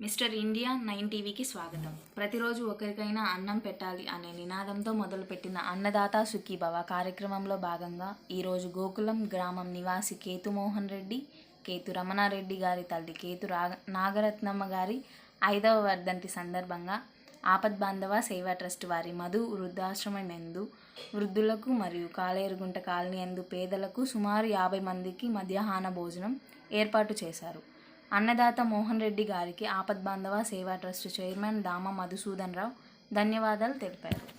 Mister India nine టీవీకి స్వాగతం. ప్రతిరోజు ఒకరికైనా అన్నం పెట్టాలి అనే నినాదంతో మొదలుపెట్టిన అన్నదాత సుఖీభవ కార్యక్రమంలో భాగంగా ఈరోజు గోకులం గ్రామం నివాసి కేతు మోహన్ రెడ్డి కేతు రమణారెడ్డి గారి తల్లి కేతు రాగ నాగరత్నమ్మ గారి ఐదవ వర్ధంతి సందర్భంగా ఆపద్ బాంధవ సేవా ట్రస్ట్ వారి మధు వృద్ధాశ్రమం ఎందు వృద్ధులకు మరియు కాలేరుగుంట కాలనీ ఎందు పేదలకు సుమారు యాభై మందికి మధ్యాహ్న భోజనం ఏర్పాటు చేశారు. అన్నదాత మోహన్ రెడ్డి గారికి ఆపద్ బాంధవ సేవా ట్రస్ట్ చైర్మన్ దామ మధుసూదన్ రావు ధన్యవాదాలు తెలిపారు.